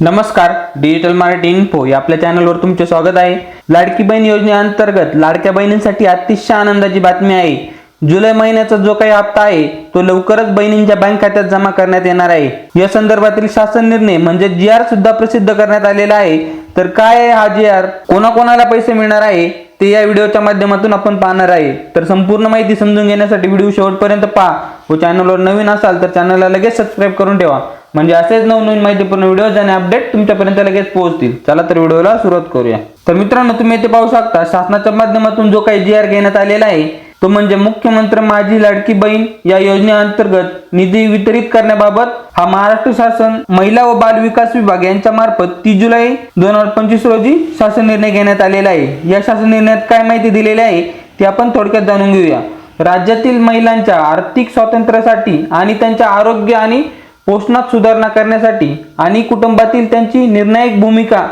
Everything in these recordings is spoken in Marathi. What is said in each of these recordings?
नमस्कार डिजिटल मराठी इन्फो या आपल्या चॅनलवर तुमचे स्वागत आहे. लाडकी बहीण योजनेअंतर्गत लाडक्या बहिणींसाठी अतिशय आनंदाची बातमी आहे. जुलै महिन्याचा जो काही हप्ता आहे तो लवकरच बहिणींच्या बँक खात्यात जमा करण्यात येणार आहे. या संदर्भातील शासन निर्णय म्हणजे जी आर सुद्धा प्रसिद्ध करण्यात आलेला आहे. तर काय आहे हा जी आर कोणाकोणाला पैसे मिळणार आहे? ते या व्हिडिओच्या माध्यमातून आपण पाहणार आहे. तर संपूर्ण माहिती समजून घेण्यासाठी व्हिडिओ शेवटपर्यंत पहा. हो व चॅनलवर नवीन असाल तर चॅनलला लगेच सबस्क्राईब करून ठेवा. म्हणजे असेच नवनवीन माहितीपूर्ण व्हिडिओ आणि अपडेट तुमच्यापर्यंत लगेच पोहोचतील. चला तर व्हिडिओला सुरुवात करूया. तर मित्रांनो तुम्ही इथे पाहू शकता शासनाच्या माध्यमातून जो काही जी आर घेण्यात आलेला आहे तो म्हणजे मुख्यमंत्री माझी लाडकी बहीण या योजनेअंतर्गत निधी वितरित करण्याबाबत हा महाराष्ट्र शासन महिला व बाल विकास विभाग यांच्या मार्फत तीस जुलै दोन हजार पंचवीस रोजी शासन निर्णय घेण्यात आलेला आहे. या शासन निर्णयात काय माहिती दिलेली आहे ते आपण थोडक्यात जाणून घेऊया. राज्यातील महिलांच्या आर्थिक स्वातंत्र्यासाठी आणि त्यांच्या आरोग्य आणि पोषणात सुधारणा करण्यासाठी आणि कुटुंबातील त्यांची निर्णायक भूमिका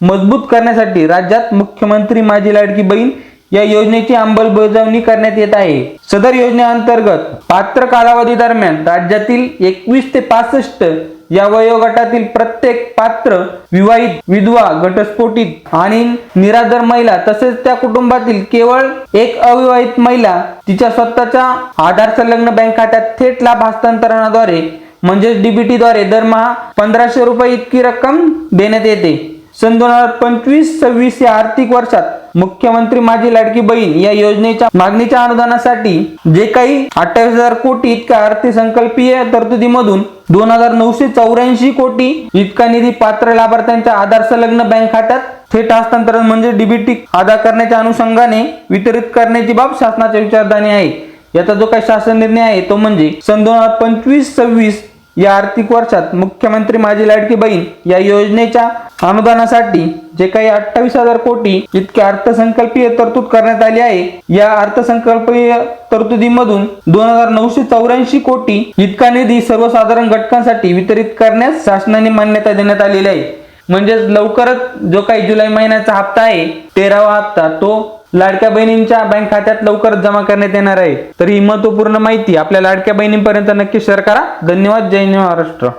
मजबूत करण्यासाठी राज्यात मुख्यमंत्री माझी लाडकी बहीण या योजनेची अंमलबजावणी करण्यात येत आहे. सदर योजनेअंतर्गत पात्र कालावधी दरम्यान राज्यातील एकवीस ते पासष्ट या वयोगटातील प्रत्येक पात्र विवाहित विधवा घटस्फोटित आणि निराधार महिला तसेच त्या कुटुंबातील केवळ एक अविवाहित महिला तिच्या स्वतःच्या आधार संलग्न बँक खात्यात थेट लाभ हस्तांतरणाद्वारे म्हणजेच डीबीटी द्वारे दरमहा पंधराशे रुपये इतकी रक्कम देण्यात येते. सन दोन हजार पंचवीस सव्वीस या आर्थिक वर्षात मुख्यमंत्री माझी लाडकी बहीण या योजनेच्या मागणीच्या अनुदानासाठी जे काही अठ्ठावीस हजार कोटी इतक्या अर्थसंकल्पीय तरतुदीमधून दोन हजार नऊशे चौऱ्याऐंशी कोटी इतका निधी पात्र लाभार्थ्यांच्या आधार संलग्न बँक खात्यात थेट हस्तांतरण म्हणजे डीबीटी अदा करण्याच्या अनुषंगाने वितरित करण्याची बाब शासनाच्या विचारधानी आहे. याचा जो काही शासन निर्णय आहे तो म्हणजे सन दोन हजार पंचवीस सव्वीस या आर्थिक वर्षात मुख्यमंत्री माझी लाडकी बहीण या योजनेच्या अनुदानासाठी जे काही अठ्ठावीस हजार कोटी इतके अर्थसंकल्पीय तरतूद करण्यात आली आहे या अर्थसंकल्पीय तरतुदीमधून दोन हजार नऊशे चौऱ्याऐंशी कोटी इतका निधी सर्वसाधारण घटकांसाठी वितरित करण्यास शासनाने मान्यता देण्यात आलेली आहे. म्हणजेच लवकरच जो काही जुलै महिन्याचा हप्ता आहे तेरावा हप्ता तो लाडक्या बहिणींच्या बँक खात्यात लवकरच जमा करण्यात येणार आहे. तर ही महत्त्वपूर्ण माहिती आपल्या लाडक्या बहिणींपर्यंत नक्की शेअर करा. धन्यवाद. जय महाराष्ट्र.